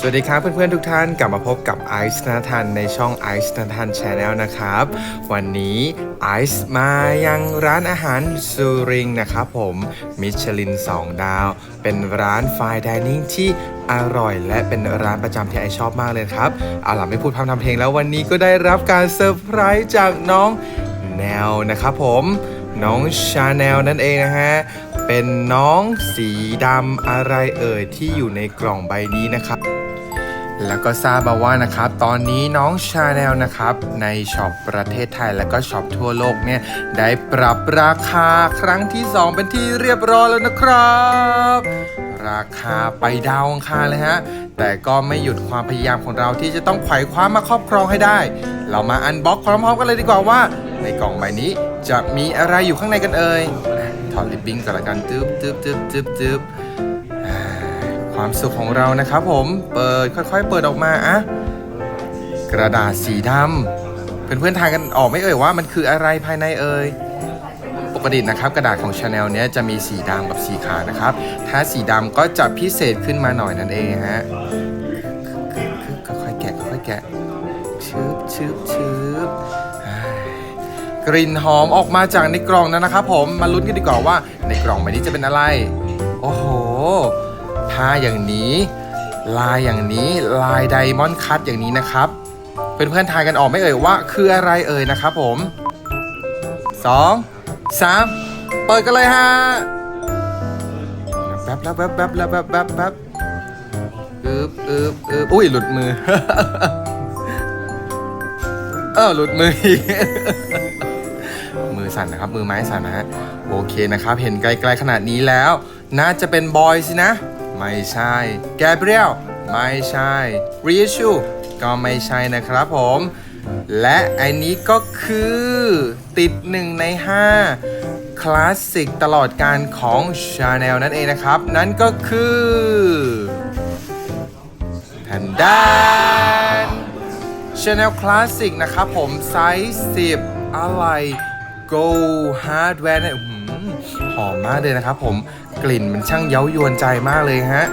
สวัสดีครับเพื่อนๆทุกท่านกลับมาพบกับไอซ์นาทันในช่องไอซ์นาทันชาแนลนะครับ วันนี้ไอซ์มายังร้านอาหารซูริงนะครับผมมิชลิน 2 ดาว เป็นร้านไฟน์ดิเนิ่งที่อร่อย และเป็นร้านประจำที่ไอซ์ชอบมากเลยครับเอาล่ะไม่พูดพร่ำทำเพลงแล้ววันนี้ก็ได้รับการเซอร์ไพรส์จากน้องแนวนะครับผมน้องชาแนลนั่นเองนะฮะเป็นน้องสีดำอะไรเอ่ยที่อยู่ในกล่องใบนี้นะครับ แล้วก็ทราบมาว่านะครับตอนนี้น้องชาแนลนะครับในช็อปประเทศไทยแล้วก็ช็อปทั่วโลกเนี่ยได้ปรับราคาครั้งที่ 2 เป็นที่เรียบร้อยแล้วนะครับ ราคาไปดาวองคารเลยฮะแต่ก็ไม่หยุดความพยายามของเราที่จะต้องไขว่คว้ามาครอบครองให้ได้ เรามาอันบ็อกพร้อมๆกันเลยดีกว่าว่า ในกล่องใบนี้จะมีอะไรอยู่ข้างในกันเอ่ยถอดลิปบิ้งก่อนละกันตึ๊บตึ๊บตึ๊บตึ๊บตึ๊บ ความสุขของเรานะครับผมเปิดค่อย ๆ เปิดออกมาอะกระดาษสีดำเพื่อนๆทายกันออกไม่เอ่ยว่ามันคืออะไรภายในเอ่ยปกตินะครับกระดาษของชาแนลเนี้ยจะมีสีดำกับสีขาวนะครับ ถ้าสีดำก็จะพิเศษขึ้นมาหน่อยนั่นเองฮะค่อยๆแกะค่อยๆแกะชึบชึบชึบกลิ่นหอมออกมาจากในกล่องนั้นนะครับผมมาลุ้นกันดีกว่าว่าในกล่องใบนี้จะเป็นอะไร โอ้โห ผ้าอย่างนี้ ลายอย่างนี้ลายไดมอนด์คัตอย่างนี้นะครับเพื่อนๆทายกันออกไม่เอ่ยว่าคืออะไรเอ่ยนะครับผม 2 3 เปิดกันเลยฮะแป๊บแล้วแป๊บแป๊บแล้วแป๊บแป๊บแป๊บอึบอึบอึบอุ้ยหลุดมือ เออหลุดมืออีกมือสั่นนะครับ มือไม้สั่นนะฮะโอเคนะครับ เห็นไกลๆขนาดนี้แล้ว น่าจะเป็นบอยสินะ ไม่ใช่แกเบรียลไม่ใช่รีชูก็ไม่ใช่นะครับผม และอันนี้ก็คือติดหนึ่งใน 5 คลาสสิกตลอดการของ Chanel นั่นเองนะครับ นั่นก็คือทันดาน Chanel Classic นะครับผมไซส์ 10 อะไร Go Hardware เนี่ยหอมมากเลยนะครับผมกลิ่นมันช่างเย้ายวนใจมากเลยฮะ